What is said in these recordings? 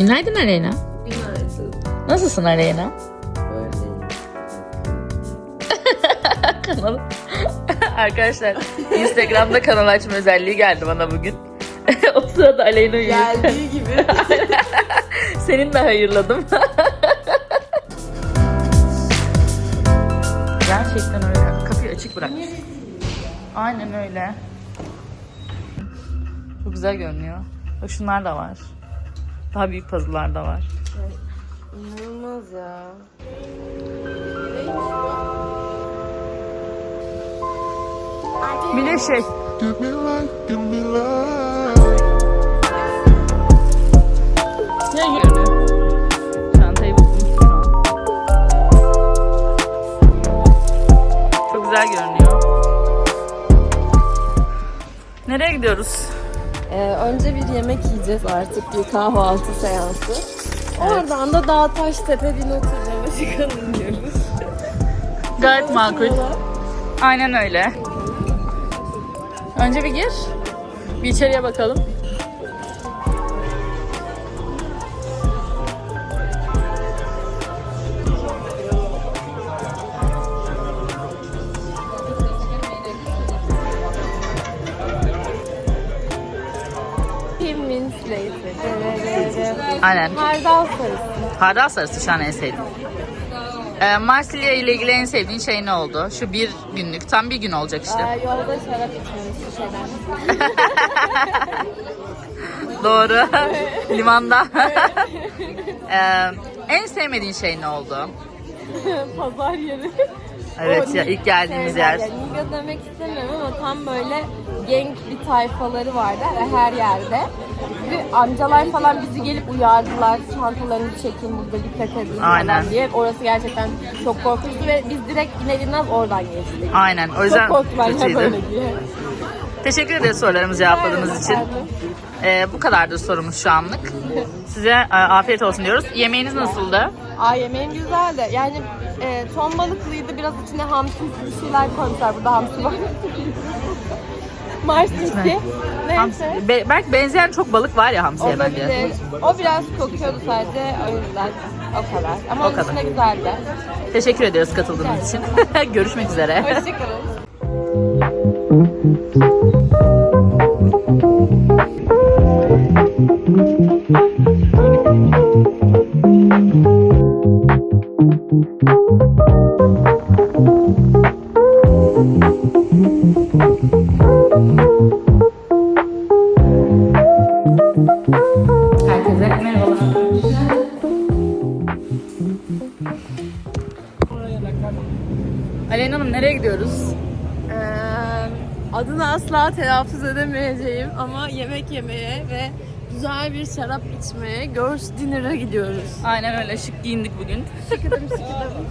Günaydın Aleyna. Günaydın. Nasılsın Aleyna? Kanal. Arkadaşlar Instagram'da kanal açma özelliği geldi bana bugün. o sırada Aleyna uyuyor. Geldiği gibi. Senin de hayırladım. Gerçekten öyle. Kapıyı açık bırak. Aynen öyle. Çok güzel görünüyor. Bak şunlar da var. Daha büyük puzzle'lar da var. İnanılmaz ya. Bir de şey. Give me life, give me life. Ne görünüyor? Çantayı buldum şu an. Çok güzel görünüyor. Nereye gidiyoruz? Önce bir yemek yiyeceğiz artık bir kahvaltı seansı. Oradan da Dağ Taştepe bir oturmaya çıkalım diyoruz. Gayet makul. Aynen öyle. Önce bir gir. Bir içeriye bakalım. Pimin Slater. Aynen. Hardal sarısı. Hardal sarısı şu an en sevdiğim. Ee, Marsilya ile ilgili en sevdiğin şey ne oldu? Şu bir günlük, tam bir gün olacak işte. Ee, yolda şarap içmemiz şişeden. Doğru. Limanda. Ee, en sevmediğin şey ne oldu? Pazar yeri. Evet O ya ilk geldiğimiz yer. Yani Niga demek istemiyorum ama tam böyle genk bir tayfaları vardı her yerde. Ve amcalar falan bizi gelip uyardılar. Çantalarınızı çekin burada dikkat edin Aynen. falan diye. Orası gerçekten çok korkunçtu ve biz direkt iner inmez oradan geçtik. Aynen. O Çok yüzden korktum ben böyle diye. Teşekkür ederiz sorularımızı cevapladığınız için. Efendim. Ee, bu kadardır sorumuz şu anlık. Size e, afiyet olsun diyoruz. Yemeğiniz nasıldı? Aa yemeğim güzeldi. Yani e, ton balıklıydı. Biraz içine hamsi bir şeyler koymuşlar. Burada hamsi var. Marsinsi. Neyse. Hamsi- Be- belki benzeyen çok balık var ya hamsiye bence. Olabilir. O biraz kokuyordu sadece. O yüzden o kadar. Ama O onun kadar. dışında güzeldi. Teşekkür ediyoruz katıldığınız için. Görüşmek üzere. Hoşçakalın. Herkese nereye gidiyoruz? Ee, adını asla telaffuz edemeyeceğim ama yemek yemeye ve güzel bir şarap içmeye Girls Dinner'a gidiyoruz. Aynen öyle şık giyindik bugün. Sıkıdım sıkıdım.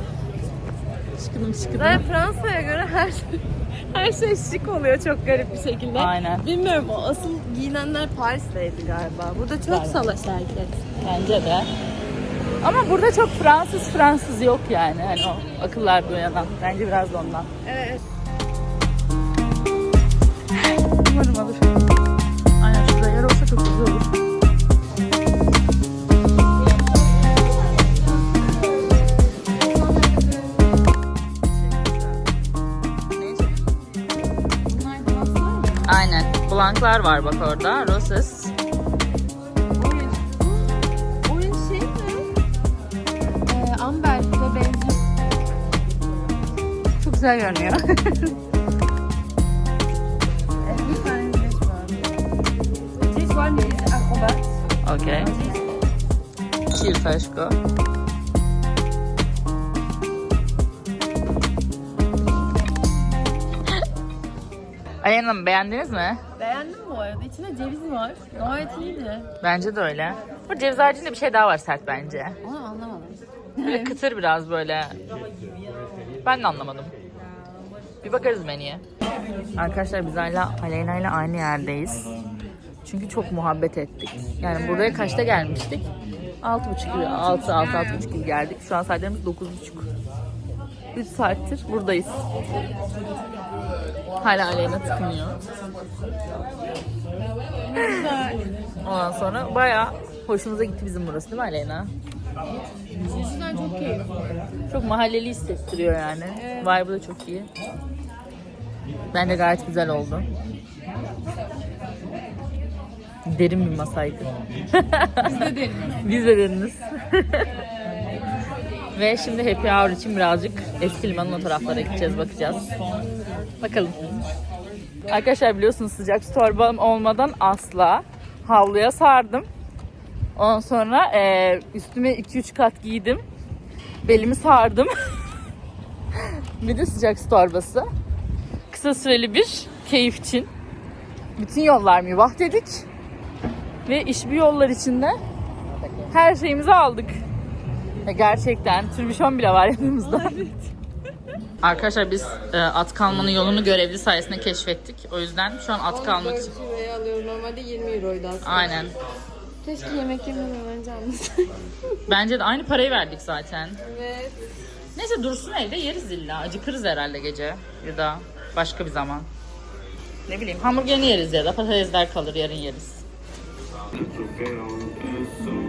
Şıkıdım şıkıdım. Ve Fransa'ya göre her şey, her şey şık oluyor çok garip bir şekilde. Aynen. Bilmiyorum o asıl giyinenler Paris'teydi galiba. Burada çok Galiba. salaş herkes. Bence de. Ama burada çok Fransız Fransız yok yani. Hani o akıllar duyanan. Bence biraz da ondan. Evet. Umarım alır. Çok güzel olur. Aynen. Blanklar var bak orada. Roses. Şey? Ee, Amber benziyor. Çok güzel görünüyor. acrobat. okay. Çiğtaşko. Ayhan Hanım beğendiniz mi? Beğendim bu arada. İçinde ceviz var. Gayet iyiydi. Bence de öyle. Bu ceviz haricinde bir şey daha var sert bence. Onu anlamadım. Böyle kıtır biraz böyle. Ben de anlamadım. Bir bakarız menüye. Arkadaşlar biz hala Aleyna ile aynı yerdeyiz. Çünkü çok muhabbet ettik. Yani buraya kaçta gelmiştik? 6.30 gibi, 6, 6, 6.30 gibi geldik. Şu an saatlerimiz 9.30. 3 saattir buradayız. Hala Aleyna tıkınıyor. Ondan sonra bayağı Hoşumuza gitti bizim burası değil mi Aleyna? O yüzden çok keyifli. Çok mahalleli hissettiriyor yani. Vibe'ı da çok iyi. Bence gayet güzel oldu. Derin bir masaydı. Biz de deriz. Biz de deriniz. Ve şimdi happy hour için birazcık eski limanın o taraflara gideceğiz, bakacağız. Bakalım. Arkadaşlar biliyorsunuz sıcak su torbam olmadan asla havluya sardım. Ondan sonra eee, üstüme 2-3 kat giydim. Belimi sardım. bir de sıcak su torbası. Kısa süreli bir keyif için. Bütün yollar mübah dedik. Ve iş bir yollar içinde her şeyimizi aldık. Ya gerçekten türbüşon bile var yanımızda. Arkadaşlar biz e, at kalmanın yolunu görevli sayesinde keşfettik. O yüzden şu an at kalmak için. euroya alıyorum. Normalde 20 euroydu aslında. Aynen. Keşke yemek yemeden önce anlasaydım. Bence de aynı parayı verdik zaten. evet. Neyse dursun evde yeriz illa. Acıkırız herhalde gece. Ya da başka bir zaman. Ne bileyim hamburgerini yeriz ya da patatesler kalır yarın yeriz. Eu sou found is so